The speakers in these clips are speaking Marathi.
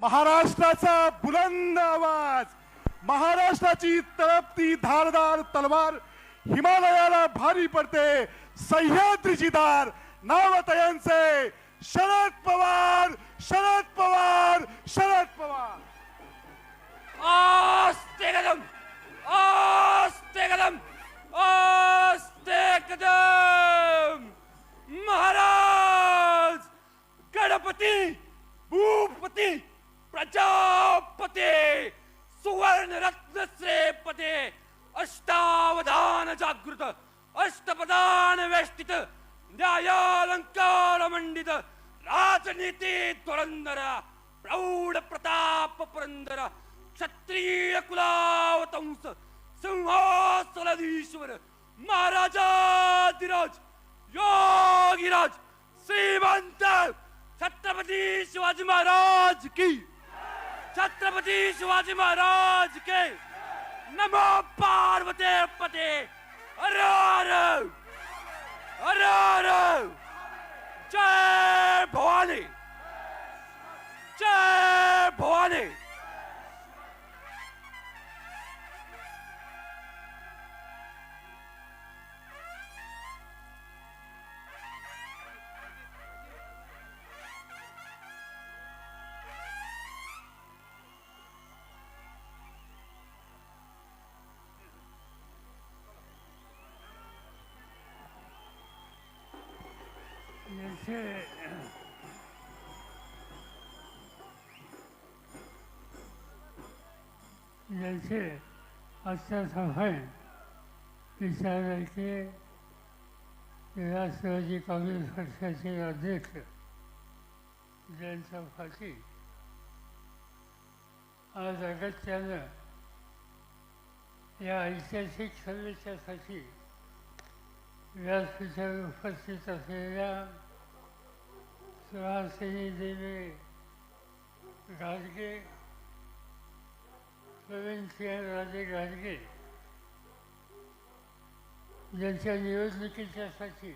महाराष्ट्राचा बुलंद आवाज महाराष्ट्राची तळपती धारदार तलवार हिमालयाला भारी पडते. सह्याद्रीची दार नावतयांचे शरद पवार शरद पवार शरद पवार. आस्ते कदम आस्ते कदम आस्ते कदम. महाराज गणपती भूपती प्रजापती सुवर्ण रत्न श्रेपते अष्टावधान जागृत अष्टपदान वेष्टित न्यायालंकार मंडित राजनीती धुरंधर प्रौढ प्रताप पुरंदर क्षत्रिय कुलावतंस सिंहासनाधीश्वर महाराजाधिराज योगिराज श्रीमंत छत्रपती शिवाजी महाराज की। छत्रपती शिवाजी महाराज के। नमो पार्वते पते। अरे अरे अरे जय भवानी। जय भवानी। जैसे जैसे अच्छा समय विचार है कि राष्ट्रवादी काँग्रेस पक्षाचे अध्यक्ष जयंत पाटील आज अगत्यानं या ऐतिहासिक सभेच्यासाठी व्यासपीठावर उपस्थित असलेल्या सुहासिनी देवी घाटगे प्रवीणसिंह राजे घाटगे ज्यांच्या निवडणुकीच्यासाठी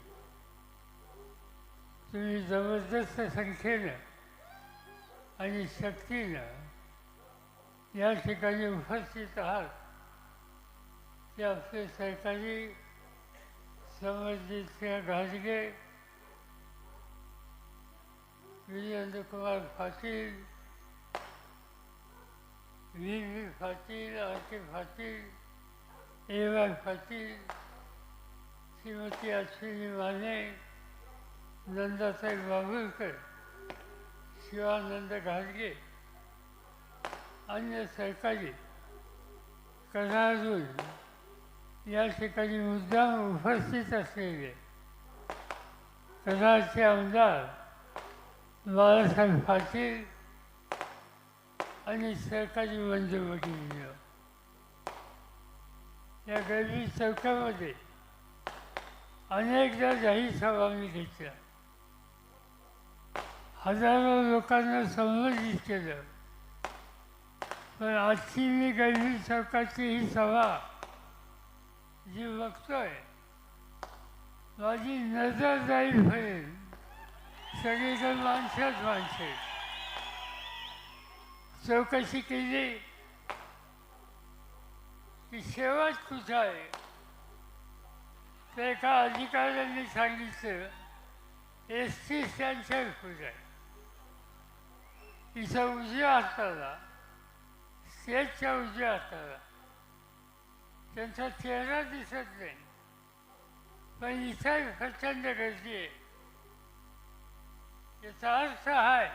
तुम्ही जबरदस्त संख्येनं आणि शक्तीनं या ठिकाणी उपस्थित आहात ते आपले सरकारी समर्जित घासगे घाटगे Virendra Kumar Patil V V Patil R के पाटील ए वाय पाटील श्रीमती अश्विनी माने नंदाताई बाबुळकर शिवानंद घाटगे अन्य सरकारी कणादून या ठिकाणी मुद्दाम उपस्थित असलेले कराडचे आमदार बाळासाहेब पाटील आणि सरकारी मंजुवडील या गर्दी सरकारमध्ये अनेकदा जाहीर सभा मी घेतल्या. हजारो लोकांना संबोधित केलं. पण आजची मी गैरी सरकारची ही सभा जी बघतोय माझी नजर जाईपर्यंत सगळीकडे माणसंच माणसे चौकशी केली. की शेवट कुठं आहे. तर एका अधिकाऱ्यांनी सांगितलं एस टी स्टँडच्या कुठं आहे. इथं उजव्या हाताला स्टेजच्या उजव्या हाताला. त्यांचा चेहरा दिसत नाही. पण इथं प्रचंड गर्दी आहे. याचा अर्थ आहे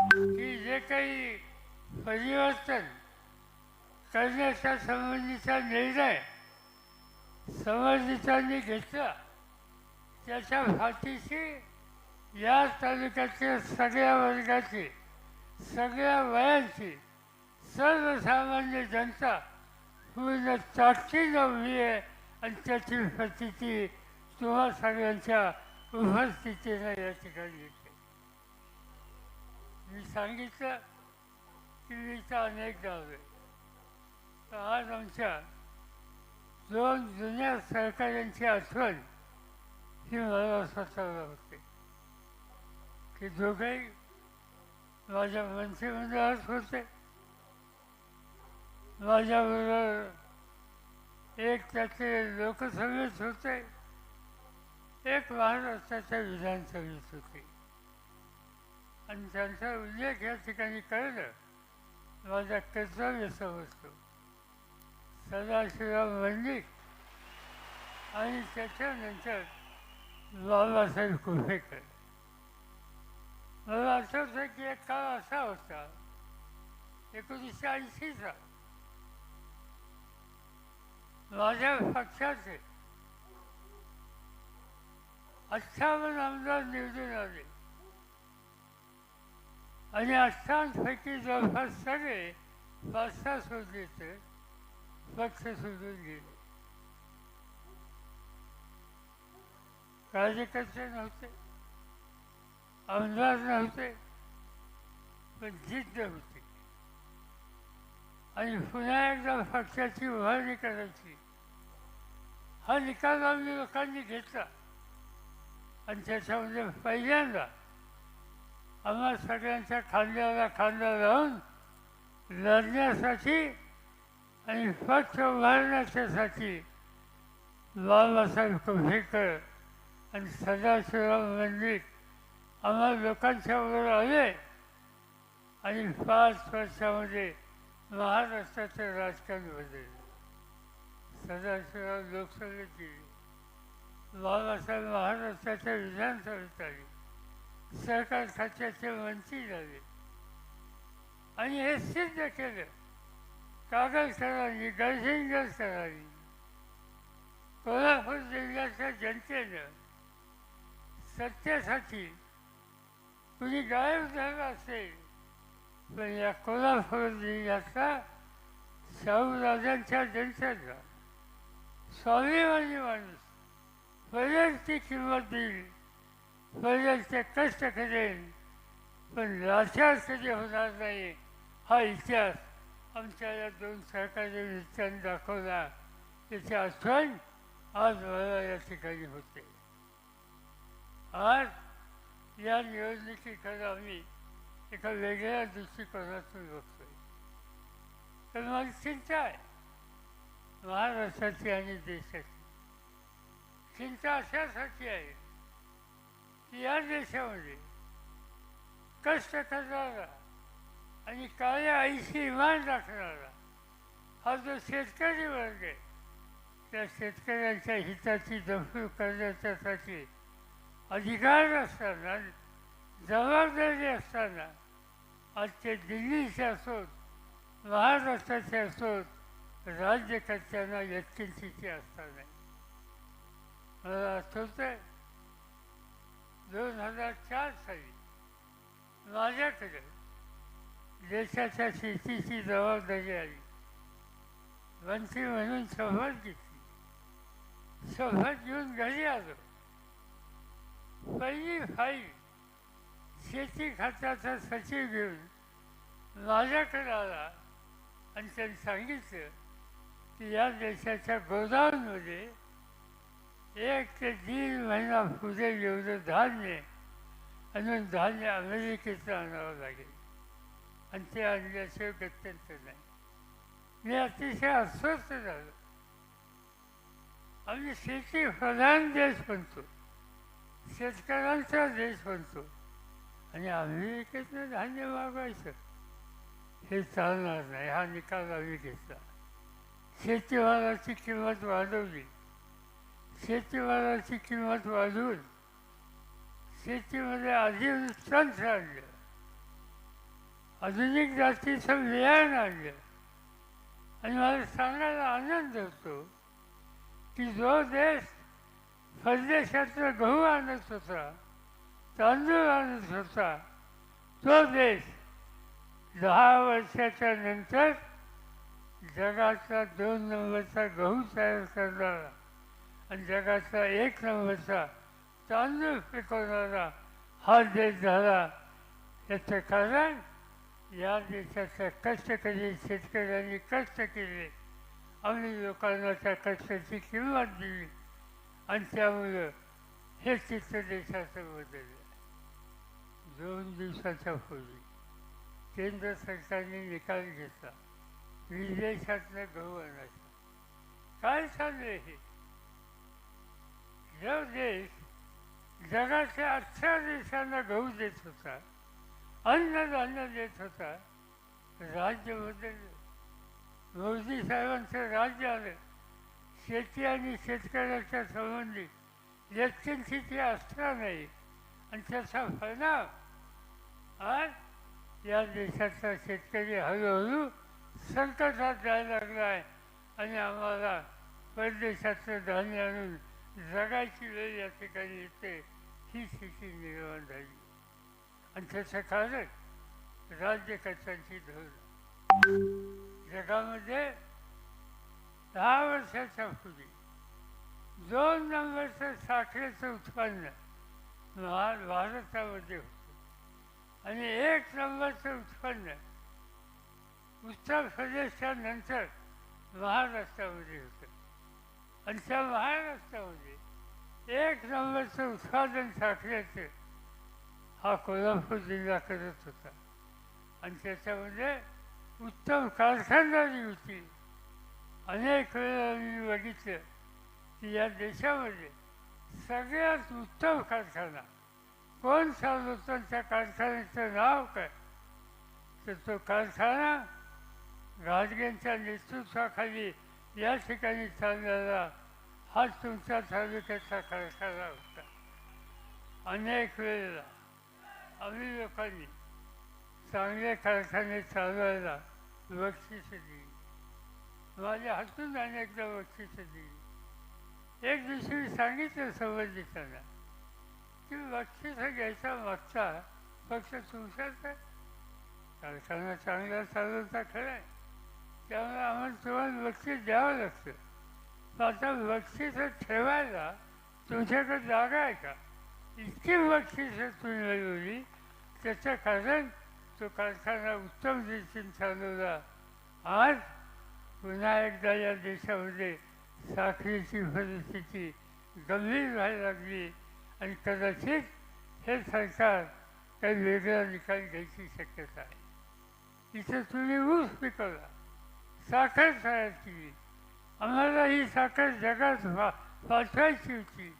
की जे काही परिवर्तन करण्याच्या संबंधीचा निर्णय संबंधितांनी घेतला त्याच्या पाठीशी या तालुक्यातील सगळ्या वर्गाची सगळ्या वयांची सर्वसामान्य जनता पूर्ण ताकदीनं उभी आहे आणि त्याची प्रतिती तुम्हा सगळ्यांच्या उपस्थितीनं या ठिकाणी येते मी सांगितलं की मी इथं अनेक गावे. तर आज आमच्या दोन जुन्या सरकारांची आठवण ही मला स्वतःला होते. की दोघंही माझ्या मंत्रिमंडळात होते. माझ्याबरोबर एक त्याचे लोकसभेत होते. एक महाराष्ट्राच्या विधानसभेत होते. आणि त्यांचा उल्लेख या ठिकाणी कळलं. माझा कर्तव्य समजतो सदाशिवराव मंदिर आणि त्याच्यानंतर बाबासाहेब कुंभेकर. मला आठवतं की एक काळ असा होता एकोणीसशे ऐंशीचा. माझ्या पक्षाचे अठ्ठावन्न आमदार निवडून आले. आणि अठ्ठावन्नपैकी जवळपास सगळे पाच सोडले तर पक्ष सोडून गेले. कार्यकर्ते नव्हते आमदार नव्हते पण जिद्द होती आणि पुन्हा एकदा पक्षाची उभारणी करायची. हा निकाल आम्ही लोकांनी घेतला. आणि त्याच्यामध्ये पहिल्यांदा आम्हा सगळ्यांच्या खांद्याला खांदा लावून लढण्यासाठी आणि पक्ष उभारण्याच्यासाठी बाबासाहेब कुंभेकर आणि सदाशिवराव मंदिर आम्हा लोकांच्या वर आले आणि पाच वर्षामध्ये महाराष्ट्राचं राजकारण बदललं सदाशिवराव लोकसभेत बाबासाहेब महाराष्ट्राच्या विधानसभेत आले. सरकार खात्याचे मंत्री झाले. आणि हे सिद्ध केलं. कागलकरांनी गडसिंगरकरांनी कोल्हापूर जिल्ह्याच्या जनतेनं सत्तेसाठी कुणी गायब झाला असेल पण या कोल्हापूर जिल्ह्यातला शाहूराजांच्या जनतेचा स्वाभिमानी माणूस पहिलेच किंमत देईल. पहिलेच कष्ट करेल. पण लाचार कधी होणार नाही हा इतिहास आमच्या या दोन सरकारी विचारांनी दाखवला. त्याची आठवण आज मला या ठिकाणी होते. आज या निवडणुकीकडे आम्ही एका वेगळ्या दृष्टिकोनातून बघतोय. तर माझी चिंता आहे. महाराष्ट्राची आणि देशाची. चिंता अशासाठी आहे की या देशामध्ये कष्ट करणारा आणि काळ्या आईशी इमान राखणारा हा जो शेतकरी वर्ग आहे त्या शेतकऱ्यांच्या हिताची दखल करण्याच्यासाठी अधिकार असताना जबाबदारी असताना आज ते दिल्लीचे असोत महाराष्ट्राचे असोत राज्यकर्त्यांना यत्किंचिती असताना. मला दोन हजार चार साली माझ्याकडे देशाच्या शेतीची जबाबदारी आली. मंत्री म्हणून शपथ घेतली. शपथ घेऊन घरी आलो. पहिली फाईल शेती खात्याचा सचिव घेऊन माझ्याकडे आला आणि त्यांनी सांगितलं की या देशाच्या गोदाममध्ये एक ते तीन महिना पुढे एवढं धान्य अजून धान्य अमेरिकेचं आणावं लागेल. आणि ते आणल्याशिवाय गत्यंत नाही. मी अतिशय अस्वस्थ झालो. आम्ही शेती प्रधान देश म्हणतो शेतकऱ्यांचा देश म्हणतो आणि अमेरिकेतनं धान्य मागवायचं हे चालणार नाही. हा निकाल आम्ही घेतला. शेतीमालाची किंमत वाढवली. शेतीमालाची किंमत वाढवून शेतीमध्ये आधी तंत्र आणलं. आधुनिक जातीचं विज्ञान आणलं. आणि मला सांगायला आनंद होतो की जो देश परदेशातला गहू आणत होता तांदूळ आणत होता तो देश दहा वर्षाच्या नंतर जगाचा दोन नंबरचा गहू तयार करणारा. आणि जगाचा एक नंबरचा तांदूळ पिकवणारा हा देश झाला. याचं कारण या देशाच्या कष्टकरी शेतकऱ्यांनी कष्ट केले. आम्ही लोकांना त्या कष्टाची किंमत दिली. आणि त्यामुळं हे चित्र देशाचं बदललं. दोन दिवसाच्या पूर्वी केंद्र सरकारने निकाल घेतला. विदेशातलं गहू आणायचं काय चाललं हे? जो देश जगाच्या अठरा देशांना गहू देत होता अन्नधान्य देत होता राज्य बदललं मोदी साहेबांचं राज्य आलं. शेती आणि शेतकऱ्याच्या संबंधी व्यक्तींची असणार नाही आणि त्याचा परिणाम आज या देशाचा शेतकरी हळूहळू संकटात जायला लागला आहे. आणि आम्हाला परदेशाचं धान्य आणून जगायची वेळ या ठिकाणी येते ही स्थिती निर्माण झाली. आणि त्याचं कारण राज्यकर्त्यांची धोरण जगामध्ये दहा वर्षाच्या पूर्वी दोन नंबरचं साखरेचं उत्पन्न भा- भारतामध्ये होतं. आणि एक नंबरचं उत्पन्न उत्तर प्रदेशच्या नंतर महाराष्ट्रामध्ये होतं. आणि त्या महाराष्ट्रामध्ये म्हणजे एक नंबरचं उत्पादन साखरेचं हा कोल्हापूर जिल्हा करत होता. आणि त्याच्यामध्ये म्हणजे उत्तम कारखानदारी होती अनेक वेळा मी बघितलं की या देशामध्ये सगळ्यात उत्तम कारखाना कोण चालवतो त्या कारखान्याचं नाव काय? तर तो कारखाना गाडग्यांच्या नेतृत्वाखाली या ठिकाणी चाललेला हा तुमच्या तालुक्याचा कारखाना होता. अनेक वेळेला आम्ही लोकांनी चांगले कारखाने चालवायला बक्षीस दिली. माझ्या हातून अनेकदा बक्षीस दिली. एक दिवशी मी सांगितलं संबंधितांना की बक्षीस घ्यायचा मागचा पक्ष तुमचाच आहे. कारखाना चांगला चालवता खरं आहे. त्यामुळे आम्हाला तुम्हाला बक्षीस द्यावं लागतं. आता बक्षीस ठेवायला तुमच्याकडे जागा आहे का? इतकी बक्षीस तुम्ही मिळवली त्याचं कारण तो कारखाना उत्तम दिशेने चालवला. आज पुन्हा एकदा या देशामध्ये साखरेची परिस्थिती गंभीर व्हायला लागली आणि कदाचित हे सरकार काही वेगळा निकाल घ्यायची शक्यता आहे. इथं तुम्ही ऊस पिकवला. साखर तयार आम्हाला ही साखर जगात पा होती.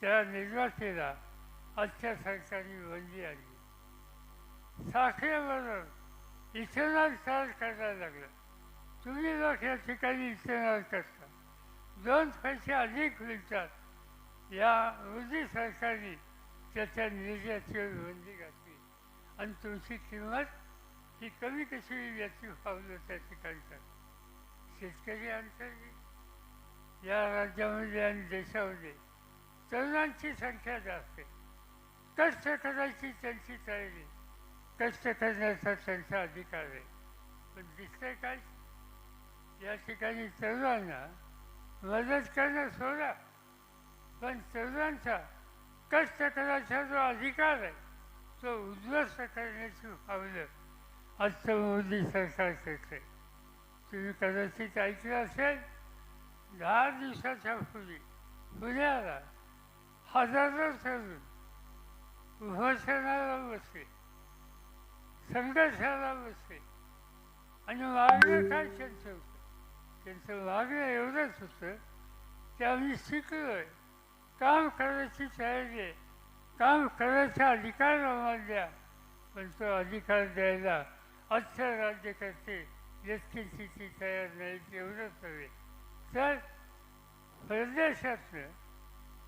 त्या निर्वातेला आजच्या सरकारने बंदी आली. साखरेबरोबर इथेनॉल तयार करायला लागलं. तुम्ही लोक या ठिकाणी इथेनॉल करता. दोन पैसे अधिक मिळतात. या मोदी सरकारने त्याच्या निर्यातीवर बंदी घातली. आणि तुमची किंमत ही कमी कशी याची पावलं त्या ठिकाणी करतात शेतकरी अंतर्गत या राज्यामध्ये आणि देशामध्ये तरुणांची संख्या जास्त आहे. कष्ट करायची त्यांची तयारी. कष्ट करण्याचा त्यांचा अधिकार आहे. पण दिसतंय काय? या ठिकाणी तरुणांना मदत करणं सोडा. पण तरुणांचा कष्ट करायचा जो अधिकार आहे तो उद्ध्वस्त करण्याची भावलं आजचं मोदी सरकार करते तुम्ही कदाचित ऐकलं असेल दहा दिवसाच्या पूर्वी पुण्याला हजारो तरुण उपोषणाला बसले. संघर्षाला बसले. आणि मागणं काय त्यांचं होतं? त्यांचं मागणं एवढंच होतं की आम्ही शिकलो आहे काम करायची तयारी आहे. काम करायचा अधिकार आम्हाला द्या. पण तो अधिकार द्यायला आजच्या राज्यकर्ते व्यक्तींची ती तयार नाही एवढंच नव्हे. तर परदेशातनं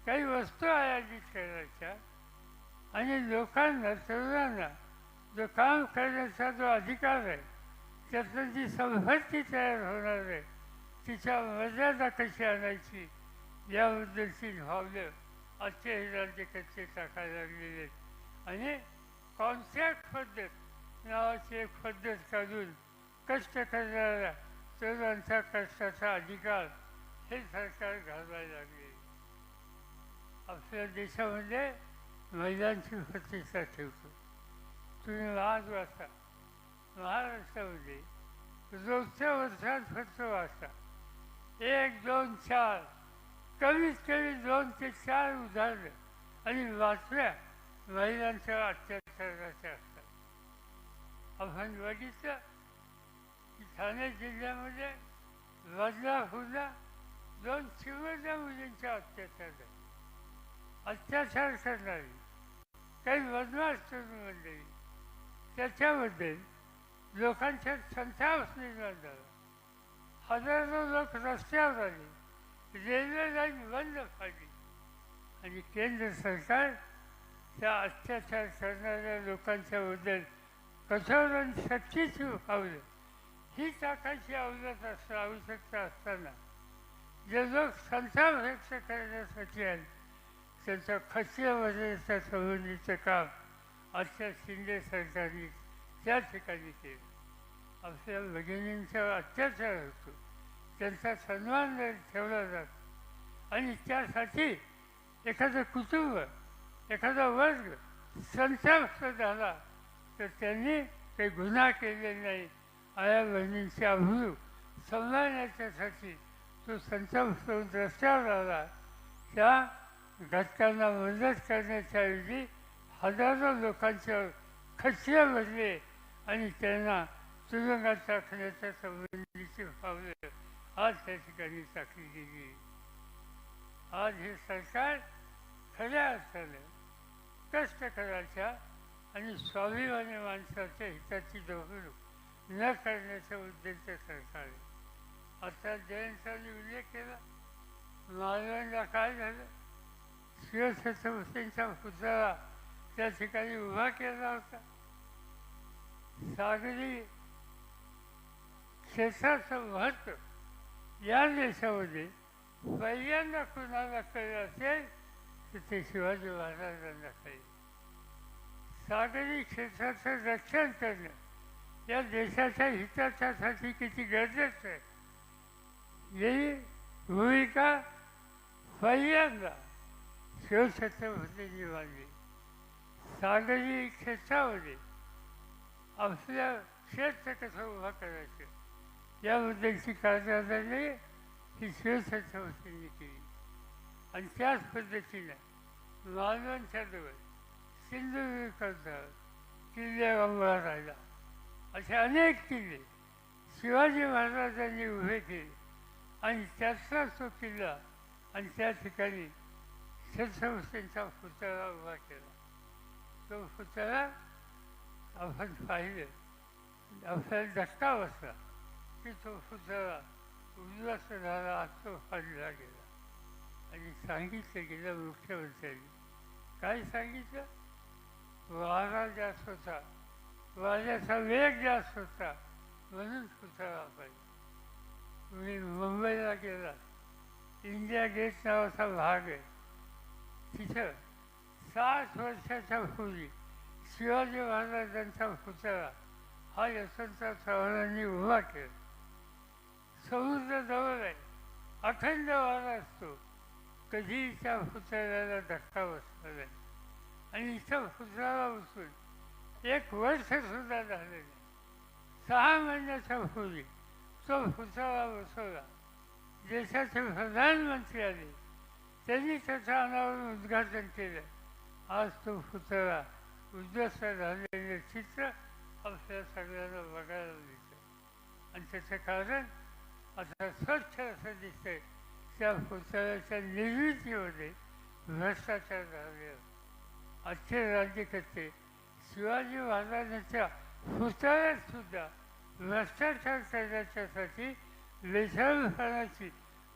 काही वस्तू आयातीत करायच्या आणि लोकांना तरुणांना जो काम करण्याचा जो अधिकार आहे त्यातनं जी संपत्ती तयार होणार आहे तिच्या मर्यादा कशी आणायची याबद्दलची भावलं आजचे हे राज्यकर्ते टाकायला लागलेले आहेत. आणि कॉन्ट्रॅक्ट पद्धत नावाची एक पद्धत काढून कष्ट करणाऱ्या तरुणांच्या कष्टाचा अधिकार हे सरकार घालवायला लागले. आपल्या देशामध्ये महिलांची प्रतिष्ठा ठेवतो. तुम्ही महाग वाचा. महाराष्ट्रामध्ये रोजच्या वर्षात फक्त वाचता एक दोन चार. कमीत कमी दोन ते चार उदाहरणं आणि वाचल्या महिलांच्या अत्याचाराच्या असतात. आपण बघितलं ठाणे जिल्ह्यामध्ये बदलापूरला दोन शिवच्या मुलींच्या अत्याचार झाले अत्याचार करणारी काही बदमाश तरुण मंडळी त्याच्याबद्दल लोकांच्या संताप निर्माण झाला हजारो लोक रस्त्यावर आले रेल्वे लाईन बंद पाडली. आणि केंद्र सरकार त्या अत्याचार करणाऱ्या लोकांच्या बद्दल कठोर आणि सक्तीच पावलं ही टाकायची अवगत असणं आवश्यकता असताना जे लोक संताप व्यक्त करण्यासाठी आले त्यांच्या खचल्यामध्ये संबंधीचं काम आजच्या शिंदे सरकारने त्या ठिकाणी केलं. आपल्या भगिनींचा अत्याचार होतो. त्यांचा सन्मान ठेवला जातो आणि त्यासाठी एखादं कुटुंब एखादा वर्ग संतप्त झाला तर त्यांनी काही गुन्हा केले नाही. आया बहिणींची अभू सांभाळण्याच्यासाठी तो संतप्त रस्त्यावर आला. त्या घटकांना मदत करण्याच्या ऐवजी हजारो लोकांच्या खच्चे भरले आणि त्यांना तुरुंगात टाकण्याच्या संबंधीची पावलं आज त्या ठिकाणी टाकली गेली. आज हे सरकार खऱ्या अर्थानं कष्टकराच्या आणि स्वाभिमानी माणसाच्या हिताची डोकं न करण्याच्या उद्देश सरकार आता जयंतांनी उल्लेख केला नारायणला काय झालं? शिवछत्रपतींचा पुतळा त्या ठिकाणी उभा केला होता. सागरी क्षेत्राचं महत्त्व या देशामध्ये पहिल्यांदा कुणाला कळलं असेल तर ते शिवाजी महाराजांना कळेल सागरी क्षेत्राचं रक्षण करणं या देशाच्या हिताच्यासाठी किती गरजेचं आहे? ही भूमिका पहिल्यांदा शिवछत्रपतींनी मांडली. सागरी क्षेत्रामध्ये आपल्या क्षेत्र कसं उभा करायचं याबद्दलची कारणाने ही शिवछत्रपतींनी केली. आणि त्याच पद्धतीनं मालवणच्या जवळ सिंधुदुर्ग किल्ल्या अंबळा राहिला. असे अनेक किल्ले. शिवाजी महाराजांनी उभे केले आणि त्याचा तो किल्ला आणि त्या ठिकाणी छत्रपतींचा पुतळा उभा केला. तो पुतळा आपण पाहिलं. आपल्याला धक्का बसला की तो पुतळा उद्ध्वस्त झाला आज तो फाडला गेला. आणि सांगितलं गेलं मुख्यमंत्र्यांनी. काय सांगितलं? महाराजा स्वतः होता. वाऱ्याचा वेग जास्त होता म्हणून पुतळा पाहिजे तुम्ही मुंबईला गेला. इंडिया गेट नावाचा भाग आहे. तिथं साठ वर्षाच्या पूर्वी शिवाजी महाराजांचा पुतळा हा यशवंतराव चव्हाणांनी उभा केला. समुद्र जवळ आहे. अखंड वारा असतो. कधी त्या पुतळ्याला धक्का बसला नाही. आणि इथं पुतळ्याला बसून एक वर्ष सुद्धा झालं नाही. सहा महिन्याच्या पूर्वी तो पुतळा बसवला. देशाचे प्रधानमंत्री आले. त्यांनी त्याचं अनावरण उद्घाटन केलं. आज तो पुतळा उद्ध्वस्त झालेले चित्र आपल्या सगळ्यांना बघायला मिळतं. आणि त्याचं कारण आता स्वच्छ असं दिसतंय. त्या पुतळ्याच्या निर्मितीमध्ये भ्रष्टाचार झाले आजचे राज्यकर्ते शिवाजी महाराजांच्या पुतळ्यात सुद्धा भ्रष्टाचार करण्याच्यासाठी लेशाळपणाची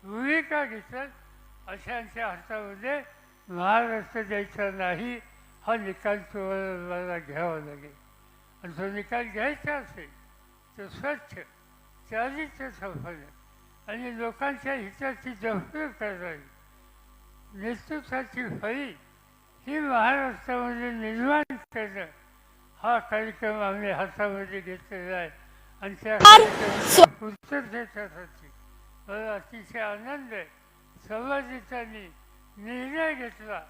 भूमिका घेतात अशांच्या हातामध्ये महाराष्ट्र द्यायचा नाही हा निकाल तुम्हाला घ्यावा लागेल. आणि तो निकाल घ्यायचा असेल तर स्वच्छ चारित्र संपन्न आणि लोकांच्या हिताची जपणूक करणारी नेतृत्वाची फळी ही महाराष्ट्रामध्ये निर्माण करणं हा कार्यक्रम आम्ही हातामध्ये घेतलेला आहे. आणि त्या कार्यक्रमाच्या पूर्ततेसाठी मला अतिशय आनंद आहे. समाजाने निर्णय घेतला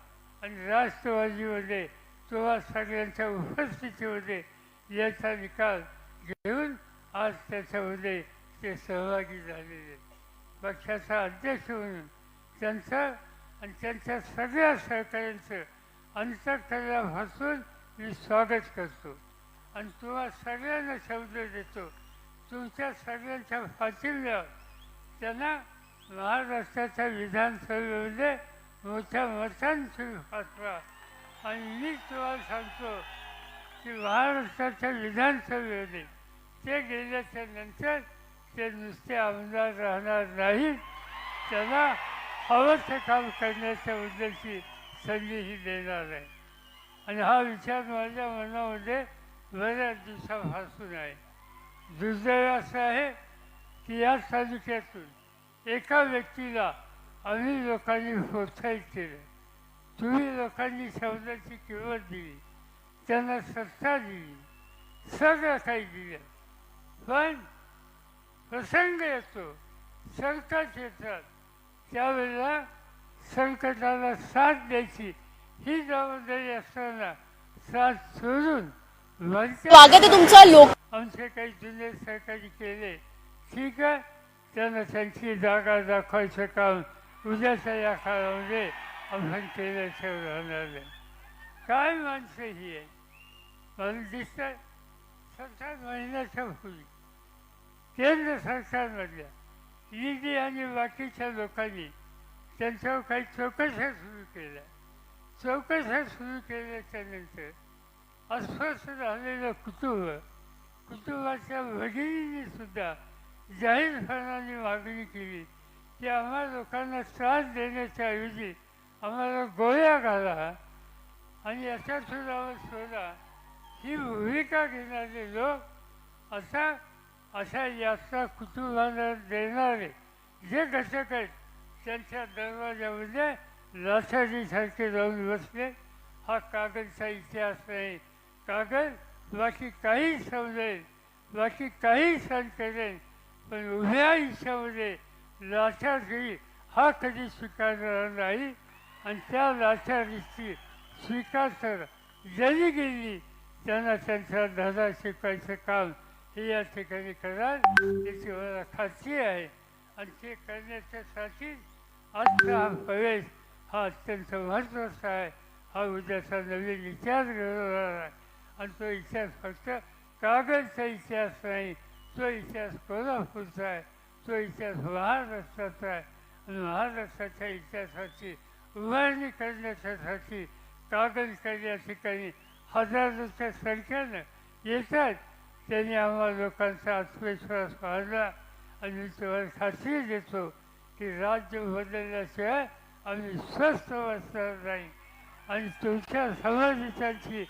आणि राष्ट्रवादीमध्ये तुम्हा सगळ्यांच्या उपस्थितीमध्ये याचा निकाल घेऊन आज त्याच्यामध्ये ते सहभागी झालेले पक्षाचा अध्यक्ष म्हणून त्यांचं आणि त्यांच्या सगळ्या सहकाऱ्यांचं अंतकरणापासून मी स्वागत करतो. आणि तुम्हा सगळ्यांना शब्द देतो. तुमच्या सगळ्यांच्या पाठिंब्यावर त्यांना महाराष्ट्राच्या विधानसभेमध्ये मोठ्या मतांची पाठवा. आणि मी तुम्हाला सांगतो की महाराष्ट्राच्या विधानसभेमध्ये ते गेल्याच्यानंतर ते नुसते आमदार राहणार नाहीत त्यांना हवं ते काम करण्याच्या उद्देशी संधीही देणार आहे. आणि हा विचार माझ्या मनामध्ये बऱ्याच दिवसापासून आहे. दुर्दैव असं आहे की या तालुक्यातून एका व्यक्तीला आम्ही लोकांनी प्रोत्साहित केलं. तुम्ही लोकांनी शब्दाची किंमत दिली. त्यांना सत्ता दिली. सगळं काही दिलं. पण प्रसंग येतो. संकट येतात. त्यावेळेला संकटाला साथ द्यायची ही जबाबदारी असताना साथ सोडून स्वागत आहे तुमचं. लोक आमचे काही जुने सरकारी केले ठीक आहे त्यांना त्यांची जागा दाखवायचं काम उद्याच्या या काळामध्ये आपण केल्याशिवाय राहणार नाही काय माणसं ही आहे मला दिसतं सरकार महिन्याच्या पूर्वी केंद्र सरकारमधल्या ईडी आणि बाकीच्या लोकांनी त्यांच्यावर काही चौकशा सुरू केल्या. चौकशा सुरू केल्याच्यानंतर अस्वस्थ झालेलं कुटुंब कुटुंबाच्या भगिनींनी सुद्धा जाहीरपणाने मागणी केली की आम्हा लोकांना त्रास देण्याच्या ऐवजी आम्हाला गोळ्या घाला आणि याच्या सुरावर शोधा. ही भूमिका घेणारे लोक असा अशा यात्रा कुटुंबाला देणारे जे घटक आहेत त्यांच्या दरवाजामध्ये लाथारीसारखे जाऊन बसले. हा कागदचा इतिहास नाही कागद बाकी काही समजेल बाकी काही सण करेल पण उभ्या आयुष्यामध्ये लाचारी हा कधी स्वीकारणार नाही. आणि त्या लाचारीची स्वीकार तर जरी गेली त्यांना त्यांचा धडा शिकवायचं काम हे या ठिकाणी कराल याची मला खात्री आहे. आणि ते करण्याच्यासाठी आजचा हा प्रवेश हा अत्यंत महत्त्वाचा आहे. हा उद्याचा नवीन इतिहास घडवणार आहे. आणि तो इतिहास फक्त कागदचा इतिहास नाही तो इतिहास कोल्हापूरचा आहे. तो इतिहास महाराष्ट्राचा आहे. आणि महाराष्ट्राच्या इतिहासाची उभारणी करण्याच्यासाठी कागदकर या ठिकाणी हजारोच्या संख्येनं येतात. त्यांनी आम्हा लोकांचा आत्मविश्वास वाढला. आणि मी तुम्हाला खात्री देतो की राज्य बदलल्याशिवाय आम्ही स्वस्थ बसणार नाही. आणि तुमच्या समाजाची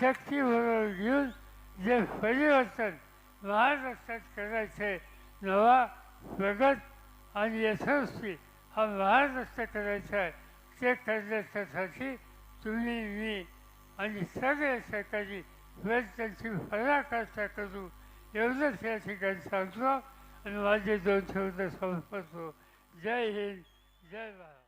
शक्ती बरोबर घेऊन जे परिवर्तन महाराष्ट्रात करायचे नवा प्रगत आणि यशस्वी हा महाराष्ट्र करायचा आहे. ते करण्याच्यासाठी तुम्ही मी आणि सगळे सरकारी प्रयत्नांची पराकाष्ठा करू. एवढंच या ठिकाणी सांगतो आणि माझे दोन शब्द संपतो जय हिंद जय भारत.